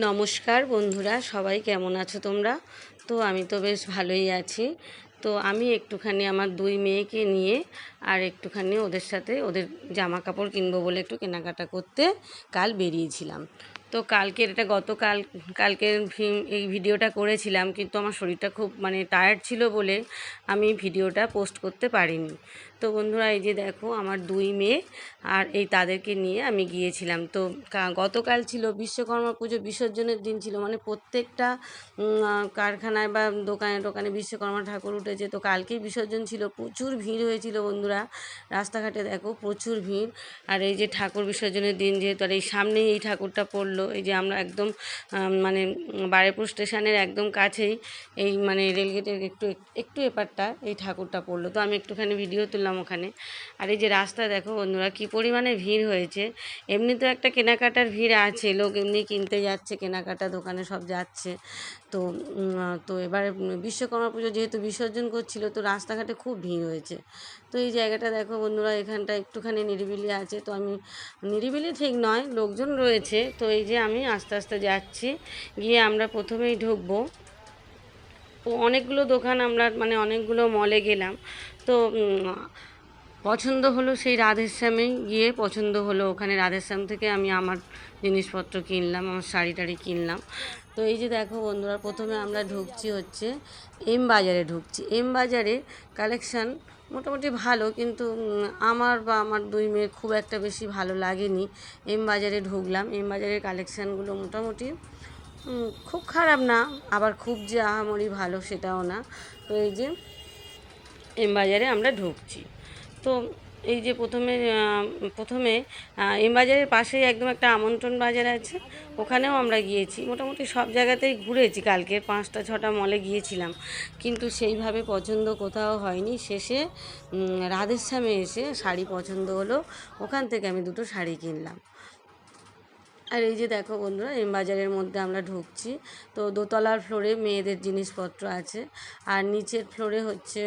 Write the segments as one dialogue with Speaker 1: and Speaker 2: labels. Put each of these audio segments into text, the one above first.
Speaker 1: নমস্কার বন্ধুরা, সবাই কেমন আছো তোমরা? তো আমি তো বেশ ভালোই আছি। তো আমি একটুখানি আমার দুই মেয়েকে নিয়ে আর একটুখানি ওদের সাথে ওদের জামা কাপড় কিনবো বলে একটু কেনাকাটা করতে কাল বেরিয়েছিলাম। তো কালকের এটা গতকাল, কালকের এই ভিডিওটা করেছিলাম, কিন্তু আমার শরীরটা খুব মানে টায়ার্ড ছিল বলে আমি ভিডিওটা পোস্ট করতে পারিনি। তো বন্ধুরা, এই যে দেখো আমার দুই মেয়ে আর এই তাদেরকে নিয়ে আমি গিয়েছিলাম। তো গতকাল ছিল বিশ্বকর্মা পুজো, বিসর্জনের দিন ছিল মানে প্রত্যেকটা কারখানায় বা দোকানে দোকানে বিশ্বকর্মা ঠাকুর উঠেছে। তো কালকেই বিসর্জন ছিল, প্রচুর ভিড় হয়েছিল বন্ধুরা। রাস্তাঘাটে দেখো প্রচুর ভিড়। আর এই যে ঠাকুর বিসর্জনের দিন, যেহেতু আর এই সামনেই এই ঠাকুরটা পড়ল এই যে আমরা একদম মানে বারেপুর স্টেশনের একদম কাছেই এই মানে রেলগেটের একটু একটু এপারটা এই ঠাকুরটা পড়ল। তো আমি একটুখানি ভিডিও তুললাম ওখানে। আর এই যে রাস্তা দেখো বন্ধুরা, কী পরিমাণে ভিড় হয়েছে। এমনি তো একটা কেনাকাটার ভিড় আছে, লোক এমনি কিনতে যাচ্ছে, কেনাকাটা দোকানে সব যাচ্ছে। তো তো এবার বিশ্বকর্মা পুজো যেহেতু বিসর্জন করছিল, তো রাস্তাঘাটে খুব ভিড় হয়েছে। তো এই জায়গাটা দেখো বন্ধুরা এখানটা একটুখানি নিরিবিলি আছে। তো আমি, নিরিবিলি ঠিক নয়, লোকজন রয়েছে। তো এই যে আমি আস্তে আস্তে যাচ্ছি, গিয়ে আমরা প্রথমেই ঢুকবো। অনেকগুলো দোকান আমরা মানে অনেকগুলো মলে গেলাম। তো পছন্দ হলো সেই রাধেশ্যামে গিয়ে পছন্দ হলো। ওখানে রাধেশ্যাম থেকে আমি আমার জিনিসপত্র কিনলাম, আমার শাড়ি টাড়ি কিনলাম। তো এই যে দেখো বন্ধুরা, প্রথমে আমরা ঢুকছি হচ্ছে এম বাজারে ঢুকছি। এম বাজারে কালেকশান মোটামুটি ভালো, কিন্তু আমার বা আমার দুই মেয়ের খুব একটা বেশি ভালো লাগেনি। এম বাজারে ঢুকলাম, এম বাজারের কালেকশানগুলো মোটামুটি খুব খারাপ না, আবার খুব যে আহামরি ভালো সেটাও না। তো এই যে এম বাজারে আমরা ঢুকছি। তো এই যে প্রথমে প্রথমে এম বাজারের পাশেই একদম একটা আমন্ত্রণ বাজার আছে, ওখানেও আমরা গিয়েছি। মোটামুটি সব জায়গাতেই ঘুরেছি, কালকে পাঁচটা, ছটা মলে গিয়েছিলাম। কিন্তু সেইভাবে পছন্দ কোথাও হয়নি। শেষে রাধেশ্যামে এসে শাড়ি পছন্দ হলো। ওখান থেকে আমি দুটো শাড়ি কিনলাম। আর এই যে দেখো বন্ধুরা এম বাজারের মধ্যে আমরা ঢুকছি। তো দোতলার ফ্লোরে মেয়েদের জিনিসপত্র আছে। আর নিচের ফ্লোরে হচ্ছে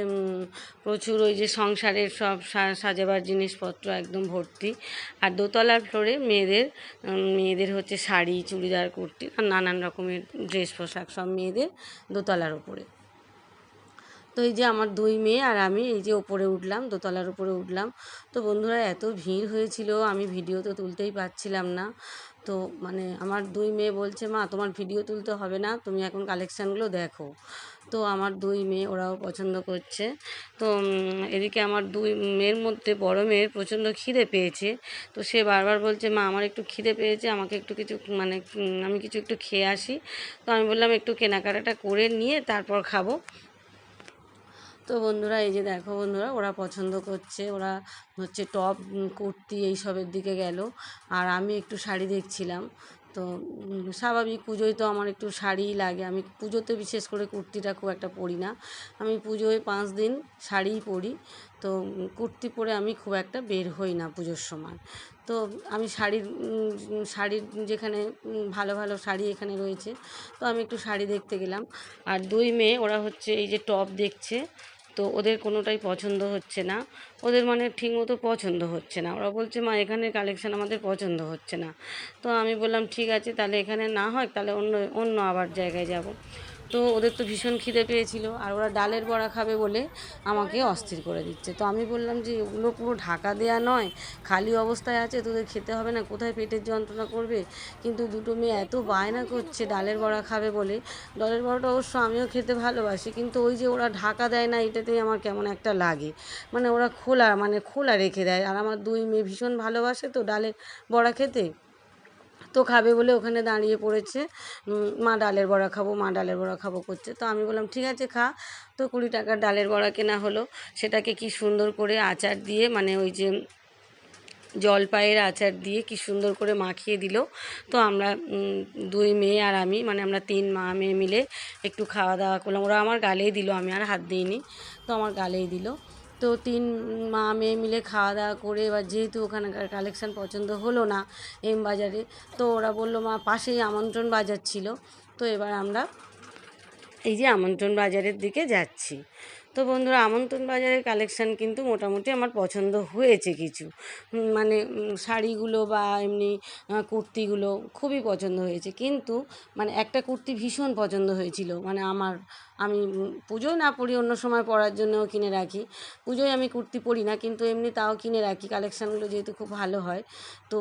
Speaker 1: প্রচুর ওই যে সংসারের সব সাজাবার জিনিসপত্র একদম ভর্তি। আর দোতলার ফ্লোরে মেয়েদের মেয়েদের হচ্ছে শাড়ি, চুড়িদার, কুর্তি আর নানান রকমের ড্রেস পোশাক সব মেয়েদের দোতলার উপরে তো এই যে আমার দুই মেয়ে আর আমি এই যে ওপরে উঠলাম, দোতলার উপরে উঠলাম। তো বন্ধুরা, এত ভিড় হয়েছিল, আমি ভিডিও তো তুলতেই পারছিলাম না। তো মানে আমার দুই মেয়ে বলছে, মা, তোমার ভিডিও তুলতে হবে না, তুমি এখন কালেকশানগুলো দেখো। তো আমার দুই মেয়ে, ওরাও পছন্দ করছে। তো এদিকে আমার দুই মেয়ের মধ্যে বড় মেয়ের প্রচণ্ড খিদে পেয়েছে। তো সে বারবার বলছে, মা, আমার একটু খিদে পেয়েছে, আমাকে একটু কিছু মানে আমি কিছু একটু খেয়ে আসি। তো আমি বললাম, একটু কেনাকাটাটা করে নিয়ে তারপর খাব। তো বন্ধুরা, এই যে দেখো বন্ধুরা, ওরা পছন্দ করছে। ওরা হচ্ছে টপ কুর্তি এইসবের দিকে গেল। আর আমি একটু শাড়ি দেখছিলাম। তো স্বাভাবিক পুজোয় তো আমার একটু শাড়িই লাগে। আমি পুজোতে বিশেষ করে কুর্তিটা খুব একটা পরি না। আমি পুজোয় পাঁচ দিন শাড়িই পরি। তো কুর্তি পরে আমি খুব একটা বের হই না পুজোর সময়। তো, আমি শাড়ির শাড়ির যেখানে ভালো ভালো শাড়ি এখানে রয়েছে, তো আমি একটু শাড়ি দেখতে গেলাম। আর দুই মেয়ে, ওরা হচ্ছে এই যে টপ দেখছে। তো ওদের কোনোটাই পছন্দ হচ্ছে না। ওদের মানে ঠিকমতো পছন্দ হচ্ছে না। ওরা বলছে, মা এখানে কালেকশান আমাদের পছন্দ হচ্ছে না। তো আমি বললাম, ঠিক আছে, তাহলে এখানে না হয়, তাহলে অন্য অন্য আবার জায়গায় যাব। তো ওদের তো ভীষণ খিদে পেয়েছিল আর ওরা ডালের বড়া খাবে বলে আমাকে অস্থির করে দিচ্ছে। তো আমি বললাম যে, ওগুলো পুরো ঢাকা দেয়া নয়, খালি অবস্থায় আছে, তোদের খেতে হবে না, কোথায় পেটের যন্ত্রণা করবে? কিন্তু দুটো মেয়ে এত বায়না করছে ডালের বড়া খাবে বলে। ডালের বড়াটা অবশ্য আমিও খেতে ভালোবাসি, কিন্তু ওই যে ওরা ঢাকা দেয় না, এটাতেই আমার কেমন একটা লাগে। মানে ওরা খোলা মানে খোলা রেখে দেয়। আর আমার দুই মেয়ে ভীষণ ভালোবাসে তো ডালের বড়া খেতে। তো খাবে বলে ওখানে দাঁড়িয়ে পড়েছে। মা ডালের বড়া খাব, মা ডালের বড়া খাব করছে। তো আমি বললাম, ঠিক আছে, খা। তো কুড়ি টাকার ডালের বড়া কেনা হলো। সেটাকে কি সুন্দর করে আচার দিয়ে মানে ওই যে জলপাইয়ের আচার দিয়ে কি সুন্দর করে মাখিয়ে দিল। তো আমরা দুই মেয়ে আর আমি মানে আমরা তিন মা মেয়ে মিলে একটু খাওয়া দাওয়া করলাম। ওরা আমার গালেই দিল, আমি আর হাত দিইনি। তো আমার গালেই দিল। তো তিন মা মেয়ে মিলে খাওয়া দাওয়া করে, এবার যেহেতু ওখানকার কালেকশান পছন্দ হলো না এম বাজারে, তো ওরা বলল, মা, পাশেই আমন্ত্রণ বাজার ছিল। তো এবার আমরা এই যে আমন্ত্রণ বাজারের দিকে যাচ্ছি। তো বন্ধুরা, আমন্ত্রণ বাজারের কালেকশান কিন্তু মোটামুটি আমার পছন্দ হয়েছে কিছু। মানে শাড়িগুলো বা এমনি কুর্তিগুলো খুবই পছন্দ হয়েছে। কিন্তু মানে একটা কুর্তি ভীষণ পছন্দ হয়েছিল মানে আমার আমি পুজোয় না পরি অন্য সময় পরার জন্যও কিনে রাখি। পুজোয় আমি কুর্তি পরি না, কিন্তু এমনি তাও কিনে রাখি। কালেকশানগুলো যেহেতু খুব ভালো হয়। তো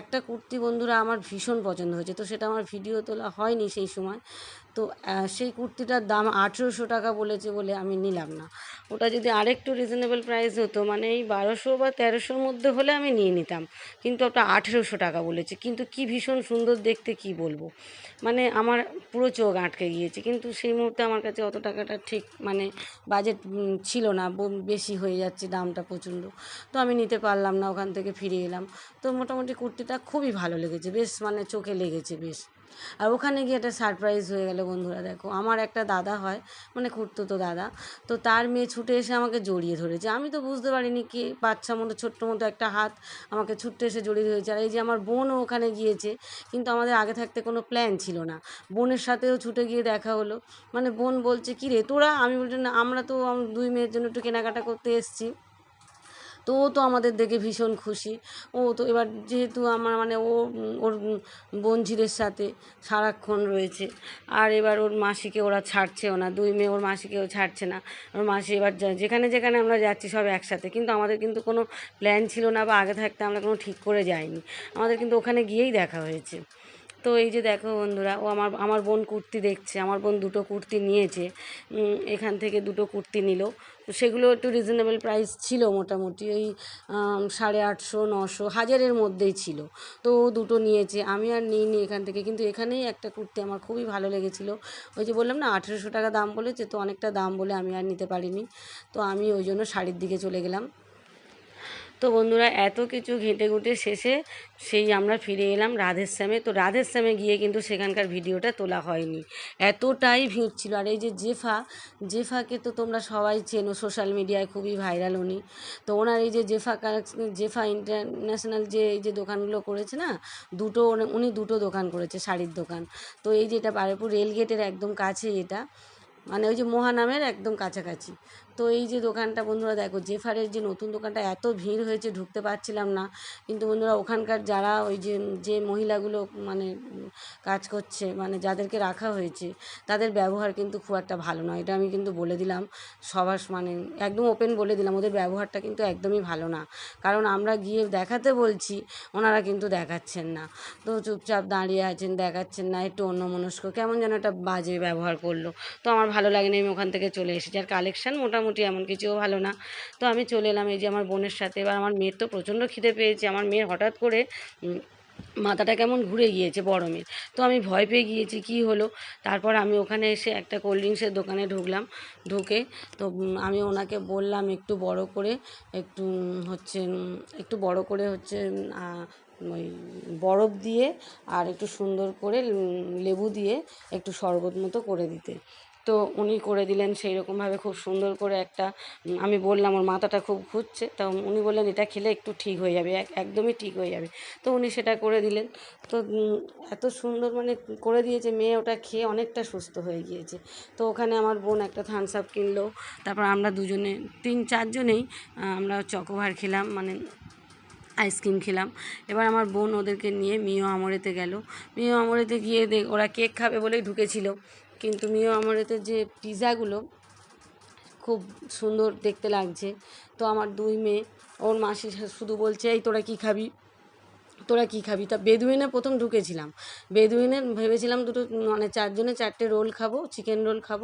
Speaker 1: একটা কুর্তি বন্ধুরা আমার ভীষণ পছন্দ হয়েছে। তো সেটা আমার ভিডিও তোলা হয়নি সেই সময়। তো সেই কুর্তিটার দাম আঠেরোশো টাকা বলেছে বলে আমি নিলাম না। ওটা যদি আরেকটু রিজনেবল প্রাইস হতো মানে এই বারোশো বা তেরোশোর মধ্যে হলে আমি নিয়ে নিতাম। কিন্তু ওটা আঠেরোশো টাকা বলেছে। কিন্তু কি ভীষণ সুন্দর দেখতে, কি বলব? মানে আমার পুরো চোখ আটকে গিয়েছে। কিন্তু সেই মুহূর্তে আমার কাছে অত টাকাটা ঠিক মানে বাজেট ছিল না বেশি হয়ে যাচ্ছে দামটা প্রচণ্ড। তো আমি নিতে পারলাম না, ওখান থেকে ফিরে এলাম। তো মোটামুটি কুর্তিটা খুবই ভালো লেগেছে, বেশ মানে চোখে লেগেছে বেশ। আর ওখানে গিয়ে একটা সারপ্রাইজ হয়ে গেল বন্ধুরা, দেখো। আমার একটা দাদা হয় মানে খুঁড়তো তো দাদা। তো তার মেয়ে ছুটে এসে আমাকে জড়িয়ে ধরেছে। আমি তো বুঝতে পারিনি কি, বাচ্চা মতো, ছোট্ট মতো একটা হাত আমাকে ছুটতে এসে জড়িয়ে ধরেছে। আর এই যে আমার বোনও ওখানে গিয়েছে, কিন্তু আমাদের আগে থাকতে কোনো প্ল্যান ছিল না। বোনের সাথেও ছুটে গিয়ে দেখা হলো। মানে বোন বলছে, কি রে তোরা? আমি বলছি, না, আমরা তো দুই মেয়ের জন্য একটু কেনাকাটা করতে এসেছি। তো ও তো আমাদের দেখে ভীষণ খুশি। ও তো এবার যেহেতু আমার মানে ও, ওর বোনঝিদের সাথে সারাক্ষণ রয়েছে, আর এবার ওর মাসিকে ওরা ছাড়ছেও না। দুই মেয়ে ওর মাসিকেও ছাড়ছে না। ওর মাসি এবার যেখানে যেখানে আমরা যাচ্ছি সব একসাথে। কিন্তু আমাদের কিন্তু কোনো প্ল্যান ছিল না বা আগে থাকতে আমরা কোনো ঠিক করে যাইনি। আমাদের কিন্তু ওখানে গিয়েই দেখা হয়েছে। তো এই যে দেখো বন্ধুরা, ও আমার আমার বোন কুর্তি দেখছে, আমার বোন দুটো কুর্তি নিয়েছে এখান থেকে দুটো কুর্তি নিল। তো সেগুলো একটু রিজনেবল প্রাইস ছিল মোটামুটি, ওই সাড়ে আটশো, নশো, হাজারের মধ্যেই ছিল। তো ও দুটো নিয়েছে, আমি আর নিইনি এখান থেকে, কিন্তু এখানেই একটা কুর্তি আমার খুবই ভালো লেগেছিল। ওই যে বললাম না, আঠেরোশো টাকা দাম বলেছে, তো অনেকটা দাম বলে আমি আর নিতে পারিনি। তো আমি ওই জন্য শাড়ির দিকে চলে গেলাম। তো বন্ধুরা এত কিছু ঘেঁটে ঘুঁটে শেষে সেই আমরা ফিরে এলাম রাধেশ্যামে। তো রাধেশ্যামে গিয়ে কিন্তু সেখানকার ভিডিওটা তোলা হয়নি। এতটাই ভিড় ছিল। আর এই যে জেফা, জেফাকে তো তোমরা সবাই চেনো সোশ্যাল মিডিয়ায়, খুবই ভাইরাল উনি। তো ওনার এই যে জেফা জেফা ইন্টারন্যাশনাল যে এই যে দোকানগুলো করেছে না, দুটো উনি- উনি দুটো দোকান করেছে, শাড়ির দোকান। তো এই যে এটা বারেপুর রেলগেটের একদম কাছে এটা। মানে ওই যে মহানামের একদম কাছাকাছি। তো এই যে দোকানটা বন্ধুরা, দেখো জেফারের যে নতুন দোকানটা এত ভিড় হয়েছে, ঢুকতে পারছিলাম না। কিন্তু বন্ধুরা, ওখানকার যারা ওই যে যে মহিলাগুলো মানে কাজ করছে মানে যাদেরকে রাখা হয়েছে, তাদের ব্যবহার কিন্তু খুব একটা ভালো নয়। এটা আমি কিন্তু বলে দিলাম সবার মানে একদম ওপেন বলে দিলাম, ওদের ব্যবহারটা কিন্তু একদমই ভালো না। কারণ আমরা গিয়ে দেখাতে বলছি, ওনারা কিন্তু দেখাচ্ছেন না। তো চুপচাপ দাঁড়িয়ে আছেন, দেখাচ্ছেন না, একটু অন্যমনস্ক, কেমন যেন একটা বাজে ব্যবহার করল। তো আমার ভালো লাগেনি, আমি ওখান থেকে চলে এসেছি। আর কালেকশান মোটামুটি এমন কিছুও ভালো না। তো আমি চলে এলাম এই যে আমার বোনের সাথে। এবার আমার মেয়ের তো প্রচণ্ড খিদে পেয়েছে। আমার মেয়ের হঠাৎ করে মাথাটা কেমন ঘুরে গিয়েছে বড় মেয়ের। তো আমি ভয় পেয়ে গিয়েছি, কি হলো? তারপর আমি ওখানে এসে একটা কোল্ড ড্রিঙ্কসের দোকানে ঢুকলাম, ঢুকে তো আমি ওনাকে বললাম একটু বড় করে, একটু হচ্ছে একটু বড় করে হচ্ছে ওই বরফ দিয়ে আর একটু সুন্দর করে লেবু দিয়ে একটু শরবত মতো করে দিতে। তো উনি করে দিলেন সেই রকমভাবে খুব সুন্দর করে একটা আমি বললাম ওর মাথাটা খুব ঘুরছে, তো উনি বললেন এটা খেলে একটু ঠিক হয়ে যাবে, এক- একদমই ঠিক হয়ে যাবে। তো উনি সেটা করে দিলেন। তো এত সুন্দর মানে করে দিয়েছে, মেয়ে ওটা খেয়ে অনেকটা সুস্থ হয়ে গিয়েছে। তো ওখানে আমার বোন একটা থামস আপ কিনলো, তারপর আমরা দুজনে, তিন চারজনেই আমরা চকোভার খেলাম মানে আইসক্রিম খেলাম। এবার আমার বোন ওদেরকে নিয়ে মিও আমরেতে গেল। মিও আমরেতে গিয়ে দেখ ওরা কেক খাবে বলেই ঢুকেছিল। কিন্তু মিও এতে যে পিৎজাগুলো খুব সুন্দর দেখতে লাগছে। তো আমার দুই মেয়ে, ওর মাসি শুধু বলছে, এই তোরা কী খাবি? তোরা কী খাবি? তা বেদুইনে প্রথম ঢুকেছিলাম। বেদুইনে ভেবেছিলাম দুটো মানে চারজনে চারটে রোল খাব চিকেন রোল খাব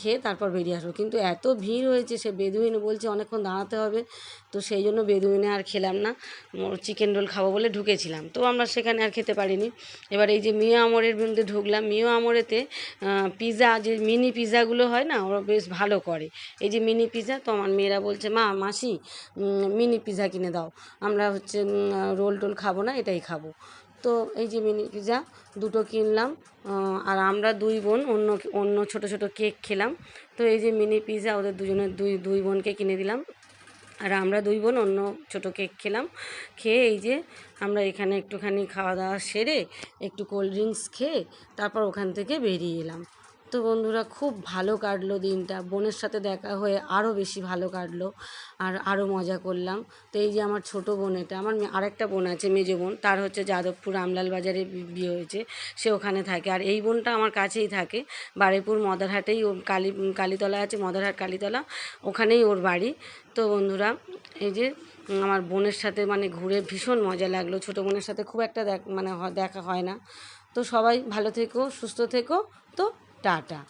Speaker 1: খেয়ে তারপর বেরিয়ে আসব। কিন্তু এত ভিড় হয়েছে, সে বেদুইনে বলছে অনেকক্ষণ দাঁড়াতে হবে। তো সেই জন্য বেদুইনে আর খেলাম না। চিকেন রোল খাব বলে ঢুকেছিলাম। তো আমরা সেখানে আর খেতে পারিনি। এবার এই যে মিয়া আমরের মধ্যে ঢুকলাম। মিয়া আমরেতে পিৎজা যে মিনি পিৎজাগুলো হয় না, ওরা বেশ ভালো করে। এই যে মিনি পিজা, তো আমার মেয়েরা বলছে, মা, মাসি মিনি পিজা কিনে দাও। আমরা হচ্ছে রোল টোল খাব। না, এটাই খাব। তো এই যে মিনি পিজা, দুটো কিনলাম আর আমরা দুই বোন অন্য অন্য ছোট ছোট কেক খেলাম। তো এই যে মিনি পিৎজা ওদের দুজনের দুই দুই বোনকে কিনে দিলাম। আর আমরা দুই বোন অন্য ছোটো কেক খেলাম। খেয়ে এই যে আমরা এখানে একটুখানি খাওয়া দাওয়া সেরে একটু কোল্ড ড্রিঙ্কস খেয়ে তারপর ওখান থেকে বেরিয়ে এলাম। তো বন্ধুরা খুব ভালো কাটলো দিনটা। বোনের সাথে দেখা হয়ে আরও বেশি ভালো কাটলো আর আরও মজা করলাম। তো এই যে আমার ছোট বোন এটা, আমার আরেকটা বোন আছে, মেজো বোন, তার হচ্ছে যাদবপুর আমলাল বাজারে বিয়ে হয়েছে। সে ওখানে থাকে আর এই বোনটা আমার কাছেই থাকে। বারেপুর মদারহাটেই ও কালী কালীতলা আছে, মদারহাট কালীতলা, ওখানেই ওর বাড়ি। তো বন্ধুরা, এই যে আমার বোনের সাথে মানে ঘুরে ভীষণ মজা লাগল। ছোটো বোনের সাথে খুব একটা দেখ মানে দেখা হয় না। তো সবাই ভালো থেকো, সুস্থ থেকো। তো টাটা